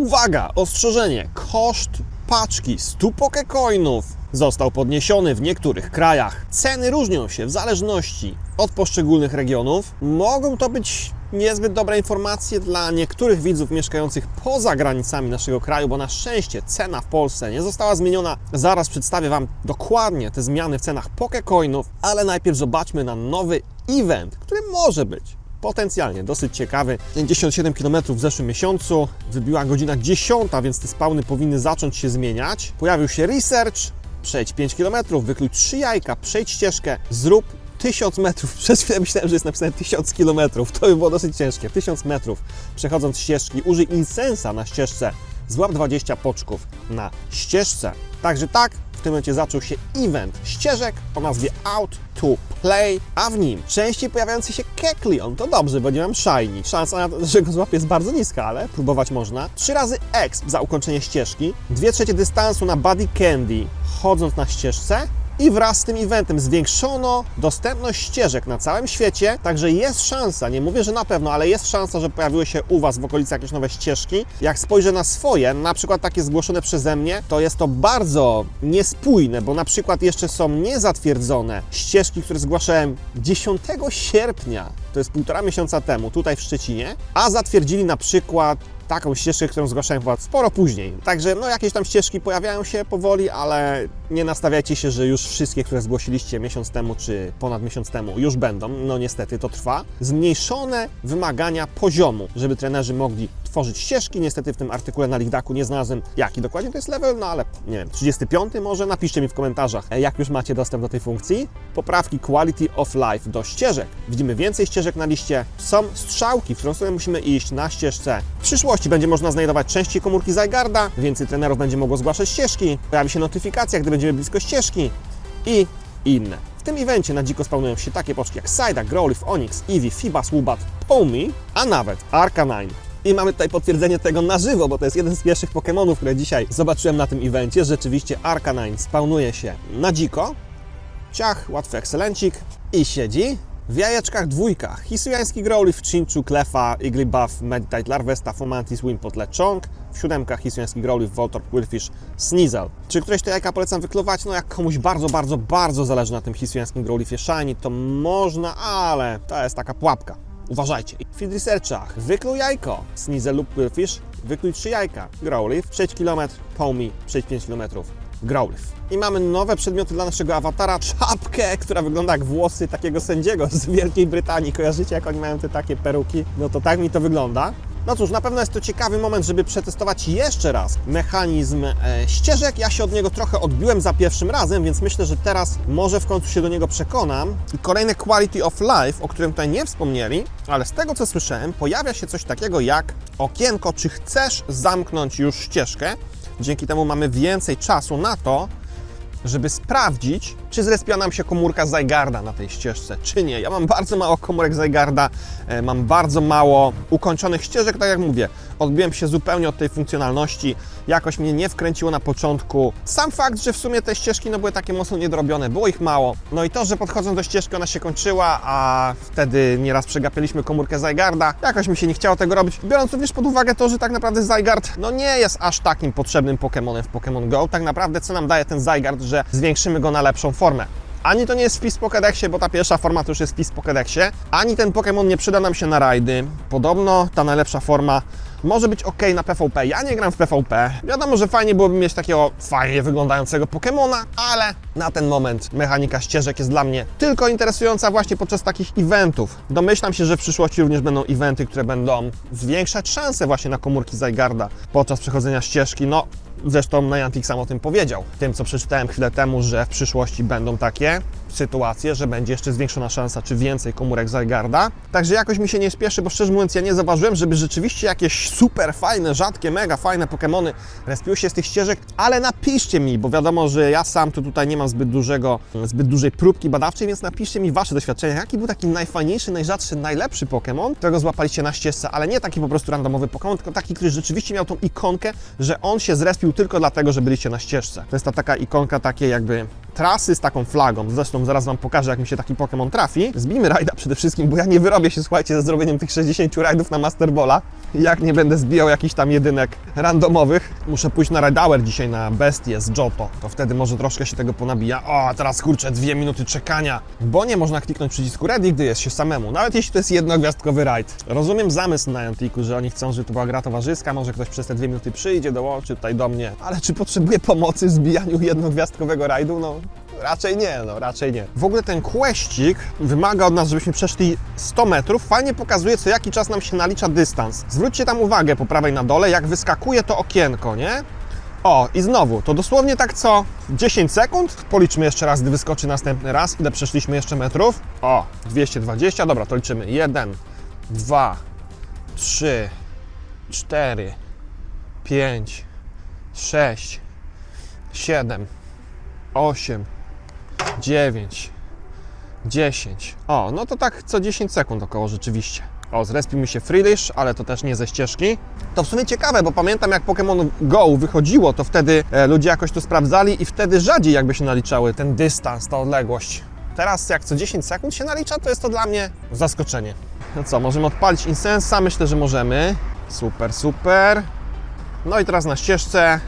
Uwaga, ostrzeżenie, koszt paczki 100 pokecoinów został podniesiony w niektórych krajach. Ceny różnią się w zależności od poszczególnych regionów. Mogą to być niezbyt dobre informacje dla niektórych widzów mieszkających poza granicami naszego kraju, bo na szczęście cena w Polsce nie została zmieniona. Zaraz przedstawię Wam dokładnie te zmiany w cenach pokecoinów, ale najpierw zobaczmy na nowy event, który może być potencjalnie dosyć ciekawy. 57 km w zeszłym miesiącu, wybiła godzina 10, więc te spawny powinny zacząć się zmieniać. Pojawił się research, przejdź 5 km, wykluj 3 jajka, przejdź ścieżkę, zrób 1000 metrów. Przez chwilę myślałem, że jest napisane 1000 km. To by było dosyć ciężkie. 1000 metrów. Przechodząc ścieżki, użyj insensa na ścieżce. Złap 20 poczków na ścieżce. Także tak, w tym momencie zaczął się event ścieżek o nazwie Out to Play, a w nim częściej pojawiający się Kekleon. To dobrze, bo nie mam Shiny. Szansa na to, że go złapię jest bardzo niska, ale próbować można. Trzy razy exp za ukończenie ścieżki. Dwie trzecie dystansu na Buddy Candy, chodząc na ścieżce. I wraz z tym eventem zwiększono dostępność ścieżek na całym świecie, także jest szansa, nie mówię, że na pewno, ale jest szansa, że pojawiły się u Was w okolicy jakieś nowe ścieżki. Jak spojrzę na swoje, na przykład takie zgłoszone przeze mnie, to jest to bardzo niespójne, bo na przykład jeszcze są niezatwierdzone ścieżki, które zgłaszałem 10 sierpnia, to jest półtora miesiąca temu, tutaj w Szczecinie, a zatwierdzili na przykład taką ścieżkę, którą zgłaszałem chyba sporo później. Także no jakieś tam ścieżki pojawiają się powoli, ale nie nastawiajcie się, że już wszystkie, które zgłosiliście miesiąc temu czy ponad miesiąc temu już będą. No niestety to trwa. Zmniejszone wymagania poziomu, żeby trenerzy mogli tworzyć ścieżki. Niestety w tym artykule na Ligdaku nie znalazłem jaki dokładnie to jest level, no ale nie wiem, 35 może? Napiszcie mi w komentarzach, e, jak już macie dostęp do tej funkcji. Poprawki Quality of Life do ścieżek. Widzimy więcej ścieżek na liście. Są strzałki, w którą musimy iść na ścieżce. W przyszłości będzie można znajdować częściej komórki Zygarda, więcej trenerów będzie mogło zgłaszać ścieżki, pojawi się notyfikacja, gdy będziemy blisko ścieżki i inne. W tym evencie na dziko spawnują się takie poczki jak Psyduck, Growlithe, Onyx, Eevee, Fibas, Wubat, Pomi, a nawet Arcanine. I mamy tutaj potwierdzenie tego na żywo, bo to jest jeden z pierwszych Pokémonów, które dzisiaj zobaczyłem na tym evencie. Rzeczywiście Arcanine spawnuje się na dziko. Ciach, łatwy ekscelencik i siedzi w jajeczkach dwójkach. Hisujański Growlithe, Chinchu, Klefa, Igglybuff, Meditite, Larvesta, Fomantis, Wimpot, Lechonk. W siódemkach Hisujański Growlithe, Voltorb, Quillfish, Sneasel. Czy któreś te jajka polecam wykluwać? No jak komuś bardzo, bardzo, bardzo zależy na tym Hisujańskim Growlithie Shiny, to można, ale to jest taka pułapka. Uważajcie. W field researchach wykluj jajko, Sneasel lub Quillfish, wykluj trzy jajka, Growlithe, przejdź kilometr, Pomi, przejdź 5 km, Growlithe. I mamy nowe przedmioty dla naszego awatara, czapkę, która wygląda jak włosy takiego sędziego z Wielkiej Brytanii. Kojarzycie, jak oni mają te takie peruki? No to tak mi to wygląda. No cóż, na pewno jest to ciekawy moment, żeby przetestować jeszcze raz mechanizm e, ścieżek. Ja się od niego trochę odbiłem za pierwszym razem, więc myślę, że teraz może w końcu się do niego przekonam. I kolejne Quality of Life, o którym tutaj nie wspomnieli, ale z tego co słyszałem, pojawia się coś takiego jak okienko, czy chcesz zamknąć już ścieżkę. Dzięki temu mamy więcej czasu na to, żeby sprawdzić, czy zrespiła nam się komórka Zygarda na tej ścieżce, czy nie. Ja mam bardzo mało komórek Zygarda, e, mam bardzo mało ukończonych ścieżek, tak jak mówię. Odbiłem się zupełnie od tej funkcjonalności, jakoś mnie nie wkręciło na początku. Sam fakt, że w sumie te ścieżki no, były takie mocno niedrobione, było ich mało. No i to, że podchodząc do ścieżki ona się kończyła, a wtedy nieraz przegapialiśmy komórkę Zygarda, jakoś mi się nie chciało tego robić. Biorąc również pod uwagę to, że tak naprawdę Zygard no nie jest aż takim potrzebnym Pokémonem w Pokémon Go. Tak naprawdę co nam daje ten Zygard, że zwiększymy go na lepszą formę. Ani to nie jest wpis w Pokédexie, bo ta pierwsza forma to już jest wpis w Pokédexie, ani ten Pokémon nie przyda nam się na rajdy. Podobno ta najlepsza forma może być ok na PvP. Ja nie gram w PvP. Wiadomo, że fajnie byłoby mieć takiego fajnie wyglądającego Pokémona, ale na ten moment mechanika ścieżek jest dla mnie tylko interesująca właśnie podczas takich eventów. Domyślam się, że w przyszłości również będą eventy, które będą zwiększać szanse właśnie na komórki Zygarda podczas przechodzenia ścieżki. No, Zresztą Niantic sam o tym powiedział. Tym, co przeczytałem chwilę temu, że w przyszłości będą takie sytuacje, że będzie jeszcze zwiększona szansa, czy więcej komórek Zygarda. Także jakoś mi się nie spieszy, bo szczerze mówiąc ja nie zauważyłem, żeby rzeczywiście jakieś super fajne, rzadkie, mega fajne Pokémony respiły się z tych ścieżek, ale napiszcie mi, bo wiadomo, że ja sam tu tutaj nie mam zbyt dużego, zbyt dużej próbki badawczej, więc napiszcie mi Wasze doświadczenia. Jaki był taki najfajniejszy, najrzadszy, najlepszy Pokémon, którego złapaliście na ścieżce, ale nie taki po prostu randomowy Pokémon, tylko taki, który rzeczywiście miał tą ikonkę, że on się zrespił tylko dlatego, że byliście na ścieżce. To jest ta taka ikonka, takie jakby trasy z taką flagą. Zresztą zaraz Wam pokażę, jak mi się taki Pokémon trafi. Zbijmy rajda przede wszystkim, bo ja nie wyrobię się, słuchajcie, ze zrobieniem tych 60 rajdów na Master Balla. Jak nie będę zbijał jakichś tam jedynek randomowych. Muszę pójść na Hour dzisiaj na Bestię z Johto. To wtedy może troszkę się tego ponabija. O, a teraz kurczę, dwie minuty czekania. Bo nie można kliknąć przycisku ready, gdy jest się samemu. Nawet jeśli to jest jednogwiazdkowy rajd. Rozumiem zamysł na Antiku, że oni chcą, żeby to była gra towarzyska. Może ktoś przez te dwie minuty przyjdzie, dołączy tutaj do mnie. Ale czy potrzebuje pomocy w zbijaniu jednogwiazdkowego rajdu? No, Raczej nie, no raczej nie. W ogóle ten kłeścik wymaga od nas, żebyśmy przeszli 100 metrów. Fajnie pokazuje, co jaki czas nam się nalicza dystans. Zwróćcie tam uwagę po prawej na dole, jak wyskakuje to okienko, nie? O, i znowu, to dosłownie tak co 10 sekund. Policzmy jeszcze raz, gdy wyskoczy następny raz. Ile przeszliśmy jeszcze metrów? O, 220. Dobra, to liczymy. 1, 2, 3, 4, 5, 6, 7, 8, 9, 10. O, no to tak co 10 sekund około rzeczywiście. O, zrespił mi się Freelish, ale to też nie ze ścieżki. To w sumie ciekawe, bo pamiętam jak Pokémon Go wychodziło, to wtedy e, ludzie jakoś to sprawdzali i wtedy rzadziej jakby się naliczały ten dystans, ta odległość. Teraz jak co 10 sekund się nalicza, to jest to dla mnie zaskoczenie. No co, możemy odpalić Insensa? Myślę, że możemy. Super, super. No i teraz na ścieżce.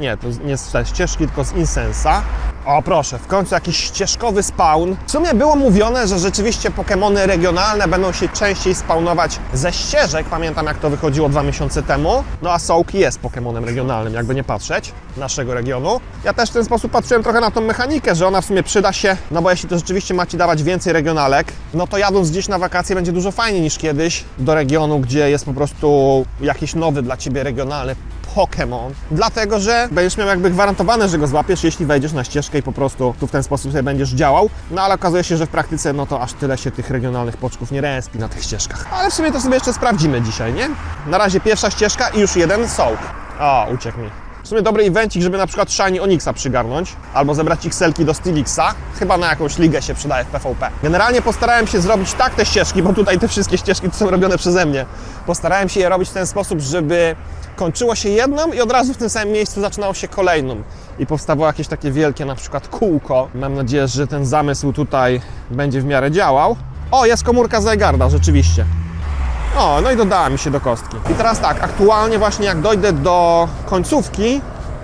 Nie, to nie z ścieżki, tylko z Insensa. O proszę, w końcu jakiś ścieżkowy spawn. W sumie było mówione, że rzeczywiście Pokémony regionalne będą się częściej spawnować ze ścieżek. Pamiętam jak to wychodziło dwa miesiące temu. No a Sołki jest Pokémonem regionalnym, jakby nie patrzeć, naszego regionu. Ja też w ten sposób patrzyłem trochę na tą mechanikę, że ona w sumie przyda się, no bo jeśli to rzeczywiście ma Ci dawać więcej regionalek, no to jadąc gdzieś na wakacje będzie dużo fajniej niż kiedyś do regionu, gdzie jest po prostu jakiś nowy dla Ciebie regionalny Pokémon, dlatego że będziesz miał jakby gwarantowane, że go złapiesz, jeśli wejdziesz na ścieżkę i po prostu tu w ten sposób sobie będziesz działał. No ale okazuje się, że w praktyce no to aż tyle się tych regionalnych poczków nie respi na tych ścieżkach. Ale w sumie to sobie jeszcze sprawdzimy dzisiaj, nie? Na razie pierwsza ścieżka i już jeden sołk. O, uciekł mi. W sumie dobry evencik, żeby na przykład Shiny Onyxa przygarnąć, albo zebrać XL-ki do Stilixa. Chyba na jakąś ligę się przydaje w PvP. Generalnie postarałem się zrobić tak te ścieżki, bo tutaj te wszystkie ścieżki to są robione przeze mnie. Postarałem się je robić w ten sposób, żeby kończyło się jedną i od razu w tym samym miejscu zaczynało się kolejną. I powstawało jakieś takie wielkie na przykład kółko. Mam nadzieję, że ten zamysł tutaj będzie w miarę działał. O, jest komórka Zygarda, rzeczywiście. O, no i dodała mi się do kostki. I teraz tak, aktualnie właśnie jak dojdę do końcówki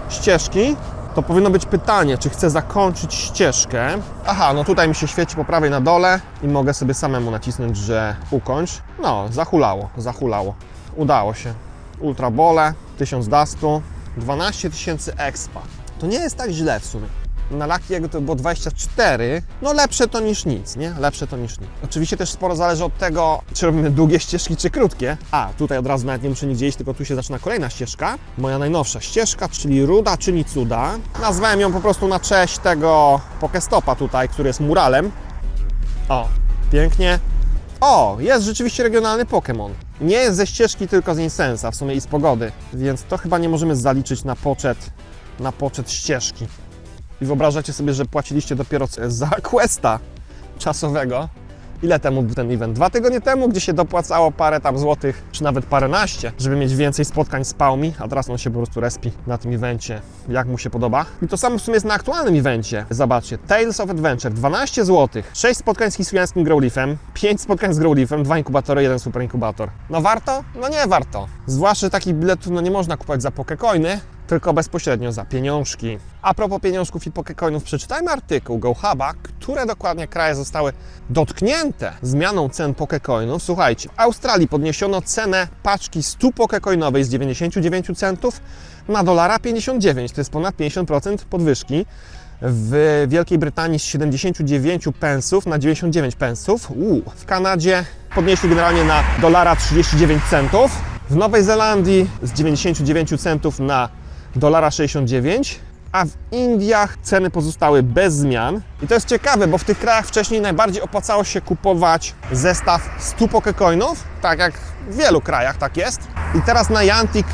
ścieżki, to powinno być pytanie, czy chcę zakończyć ścieżkę. Aha, no tutaj mi się świeci po prawej na dole i mogę sobie samemu nacisnąć, że ukończ. No, zahulało, zahulało. Udało się. Ultra Bole, 1000 dustu, 12 tysięcy expa. To nie jest tak źle w sumie. Na Lucky'ego to było 24, no lepsze to niż nic, nie? Lepsze to niż nic. Oczywiście też sporo zależy od tego, czy robimy długie ścieżki, czy krótkie. A, tutaj od razu nawet nie muszę nigdzie iść, tylko tu się zaczyna kolejna ścieżka. Moja najnowsza ścieżka, czyli Ruda czyni cuda. Nazwałem ją po prostu na cześć tego Pokestopa tutaj, który jest muralem. O, pięknie. O, jest rzeczywiście regionalny Pokémon. Nie jest ze ścieżki, tylko z Insensa, w sumie i z pogody, więc to chyba nie możemy zaliczyć na poczet, na poczet ścieżki. I wyobrażacie sobie, że płaciliście dopiero za questa czasowego. Ile temu był ten event? Dwa tygodnie temu, gdzie się dopłacało parę tam złotych, czy nawet paręnaście, żeby mieć więcej spotkań z Palmi, a teraz on się po prostu respi na tym evencie, jak mu się podoba. I to samo w sumie jest na aktualnym evencie. Zobaczcie, Tales of Adventure, 12 zł, 6 spotkań z hiszpańskim Growlithem, 5 spotkań z Growlithem, 2 inkubatory, 1 super inkubator. No warto? No nie warto. Zwłaszcza, takich biletów no nie można kupować za pokecoiny, tylko bezpośrednio za pieniążki. A propos pieniążków i pokecoinów, przeczytajmy artykuł GoHuba, które dokładnie kraje zostały dotknięte zmianą cen pokecoinów. Słuchajcie, w Australii podniesiono cenę paczki 100 pokecoinowej z 99 centów na dolara 59, to jest ponad 50% podwyżki. W Wielkiej Brytanii z 79 pensów na 99 pensów. Uu. W Kanadzie podnieśli generalnie na dolara 39 centów. W Nowej Zelandii z 99 centów na dolara 69, a w Indiach ceny pozostały bez zmian. I to jest ciekawe, bo w tych krajach wcześniej najbardziej opłacało się kupować zestaw 100 pokecoinów, tak jak w wielu krajach tak jest. I teraz Niantic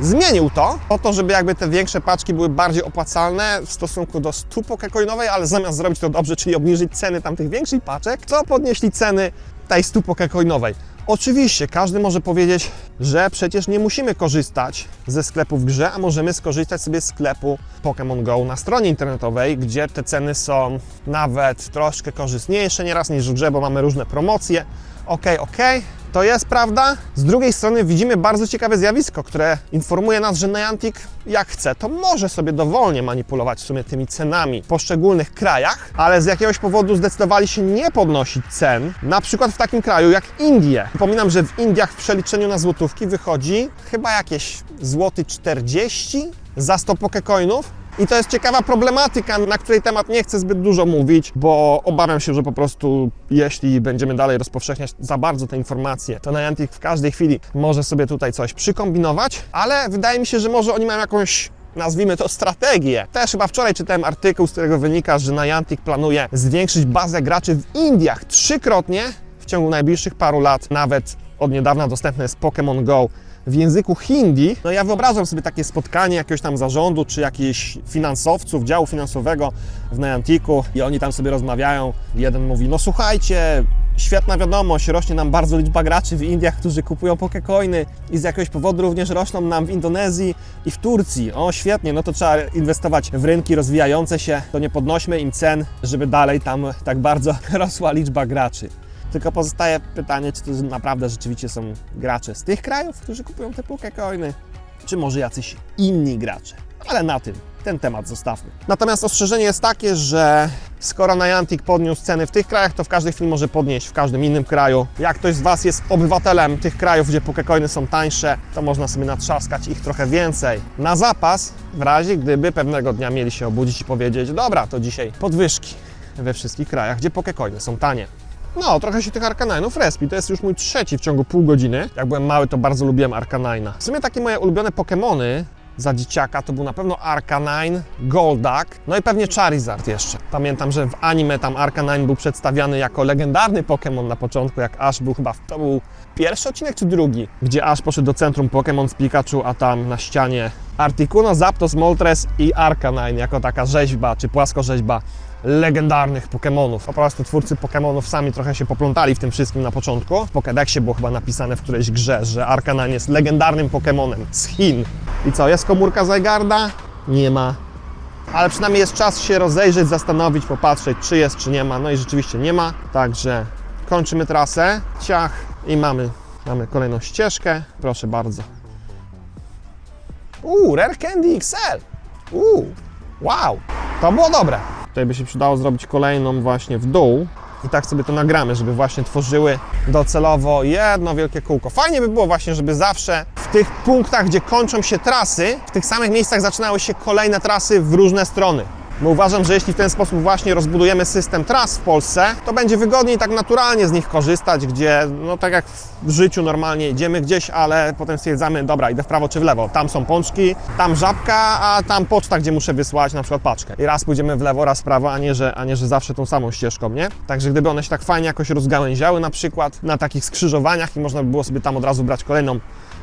zmienił to, po to, żeby jakby te większe paczki były bardziej opłacalne w stosunku do 100 pokecoinowej, ale zamiast zrobić to dobrze, czyli obniżyć ceny tamtych większych paczek, to podnieśli ceny tej 100 pokecoinowej. Oczywiście każdy może powiedzieć, że przecież nie musimy korzystać ze sklepu w grze, a możemy skorzystać sobie z sklepu Pokémon Go na stronie internetowej, gdzie te ceny są nawet troszkę korzystniejsze nieraz niż w grze, bo mamy różne promocje. Okej, okej, to jest prawda. Z drugiej strony widzimy bardzo ciekawe zjawisko, które informuje nas, że Niantic jak chce, to może sobie dowolnie manipulować w sumie tymi cenami w poszczególnych krajach, ale z jakiegoś powodu zdecydowali się nie podnosić cen, na przykład w takim kraju jak Indie. Przypominam, że w Indiach w przeliczeniu na złotówki wychodzi chyba jakieś złoty 40 za 100 pokecoinów, i to jest ciekawa problematyka, na której temat nie chcę zbyt dużo mówić, bo obawiam się, że po prostu jeśli będziemy dalej rozpowszechniać za bardzo te informacje, to Niantic w każdej chwili może sobie tutaj coś przykombinować, ale wydaje mi się, że może oni mają jakąś nazwijmy to strategię. Też chyba wczoraj czytałem artykuł, z którego wynika, że Niantic planuje zwiększyć bazę graczy w Indiach trzykrotnie w ciągu najbliższych paru lat. Nawet od niedawna dostępne jest Pokémon Go w języku hindi. No ja wyobrażam sobie takie spotkanie jakiegoś tam zarządu, czy jakichś finansowców, działu finansowego w Nianticu i oni tam sobie rozmawiają. Jeden mówi, no słuchajcie, świetna wiadomość, rośnie nam bardzo liczba graczy w Indiach, którzy kupują pokecoiny i z jakiegoś powodu również rosną nam w Indonezji i w Turcji. O, świetnie, no to trzeba inwestować w rynki rozwijające się, to nie podnośmy im cen, żeby dalej tam tak bardzo rosła liczba graczy. Tylko pozostaje pytanie, czy to naprawdę rzeczywiście są gracze z tych krajów, którzy kupują te pokecoiny, czy może jacyś inni gracze. Ale na tym ten temat zostawmy. Natomiast ostrzeżenie jest takie, że skoro Niantic podniósł ceny w tych krajach, to w każdej chwili może podnieść w każdym innym kraju. Jak ktoś z Was jest obywatelem tych krajów, gdzie pokecoiny są tańsze, to można sobie natrzaskać ich trochę więcej na zapas, w razie gdyby pewnego dnia mieli się obudzić i powiedzieć, dobra, to dzisiaj podwyżki we wszystkich krajach, gdzie pokecoiny są tanie. No, trochę się tych Arcanine'ów respi. To jest już mój trzeci w ciągu pół godziny. Jak byłem mały, to bardzo lubiłem Arcanine'a. W sumie takie moje ulubione Pokémony za dzieciaka to był na pewno Arcanine, Golduck, no i pewnie Charizard jeszcze. Pamiętam, że w anime tam Arcanine był przedstawiany jako legendarny Pokémon na początku, jak Ash był chyba, to był pierwszy odcinek czy drugi, gdzie Ash poszedł do centrum Pokémon z Pikachu, a tam na ścianie Articuno, Zapdos, Moltres i Arcanine jako taka rzeźba, czy płaskorzeźba legendarnych Pokémonów. Po prostu twórcy Pokémonów sami trochę się poplątali w tym wszystkim na początku. W Pokédexie było chyba napisane w którejś grze, że Arcanine jest legendarnym Pokémonem z Chin. I co, jest komórka Zygarda? Nie ma. Ale przynajmniej jest czas się rozejrzeć, zastanowić, popatrzeć, czy jest, czy nie ma. No i rzeczywiście nie ma. Także kończymy trasę. Ciach i mamy, mamy kolejną ścieżkę. Proszę bardzo. Uuu, Rare Candy XL. Uuu, wow, to było dobre. Tutaj by się przydało zrobić kolejną właśnie w dół. I tak sobie to nagramy, żeby właśnie tworzyły docelowo jedno wielkie kółko. Fajnie by było właśnie, żeby zawsze w tych punktach, gdzie kończą się trasy, w tych samych miejscach zaczynały się kolejne trasy w różne strony. Bo uważam, że jeśli w ten sposób właśnie rozbudujemy system tras w Polsce, to będzie wygodniej tak naturalnie z nich korzystać, gdzie no tak jak w życiu normalnie idziemy gdzieś, ale potem stwierdzamy, dobra, idę w prawo czy w lewo. Tam są pączki, tam żabka, a tam poczta, gdzie muszę wysłać na przykład paczkę. I raz pójdziemy w lewo, raz w prawo, a nie, że, a nie, że zawsze tą samą ścieżką, nie? Także gdyby one się tak fajnie jakoś rozgałęziały na przykład na takich skrzyżowaniach i można by było sobie tam od razu brać kolejną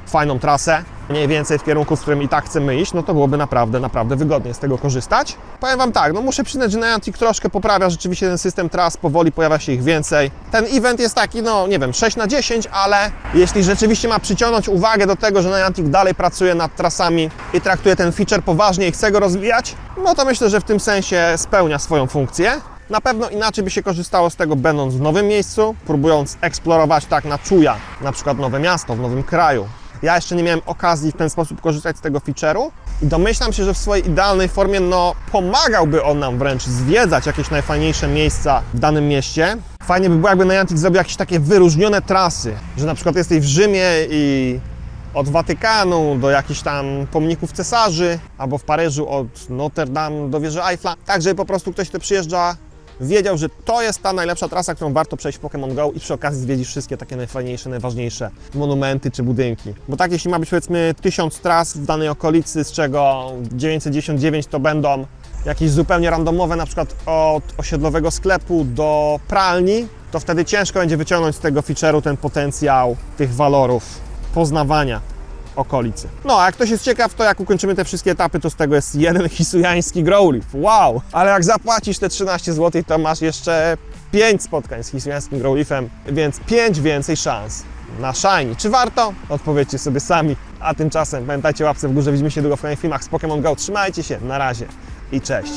fajną trasę, mniej więcej w kierunku, w którym i tak chcemy iść, no to byłoby naprawdę, naprawdę wygodnie z tego korzystać. Powiem Wam tak, no muszę przyznać, że Niantic troszkę poprawia rzeczywiście ten system tras, powoli pojawia się ich więcej. Ten event jest taki, no nie wiem, 6 na 10, ale jeśli rzeczywiście ma przyciągnąć uwagę do tego, że Niantic dalej pracuje nad trasami i traktuje ten feature poważnie i chce go rozwijać, no to myślę, że w tym sensie spełnia swoją funkcję. Na pewno inaczej by się korzystało z tego będąc w nowym miejscu, próbując eksplorować tak na czuja, na przykład nowe miasto, w nowym kraju. Ja jeszcze nie miałem okazji w ten sposób korzystać z tego feature'u i domyślam się, że w swojej idealnej formie no, pomagałby on nam wręcz zwiedzać jakieś najfajniejsze miejsca w danym mieście. Fajnie by było, jakby Niantic zrobił jakieś takie wyróżnione trasy, że na przykład jesteś w Rzymie i od Watykanu do jakichś tam pomników cesarzy, albo w Paryżu od Notre Dame do wieży Eiffla, tak żeby po prostu ktoś, kto przyjeżdża, wiedział, że to jest ta najlepsza trasa, którą warto przejść w Pokémon Go i przy okazji zwiedzić wszystkie takie najfajniejsze, najważniejsze monumenty czy budynki. Bo tak jeśli ma być powiedzmy tysiąc tras w danej okolicy, z czego 999 to będą jakieś zupełnie randomowe, na przykład od osiedlowego sklepu do pralni, to wtedy ciężko będzie wyciągnąć z tego feature'u ten potencjał tych walorów poznawania okolicy. No, a jak ktoś jest ciekaw, to jak ukończymy te wszystkie etapy, to z tego jest jeden hisujański growleaf. Wow! Ale jak zapłacisz te 13 zł, to masz jeszcze 5 spotkań z hisujańskim growleafem, więc 5 więcej szans na Shiny. Czy warto? Odpowiedzcie sobie sami. A tymczasem pamiętajcie łapce w górze, widzimy się długo w kolejnych filmach z Pokémon Go. Trzymajcie się, na razie i cześć.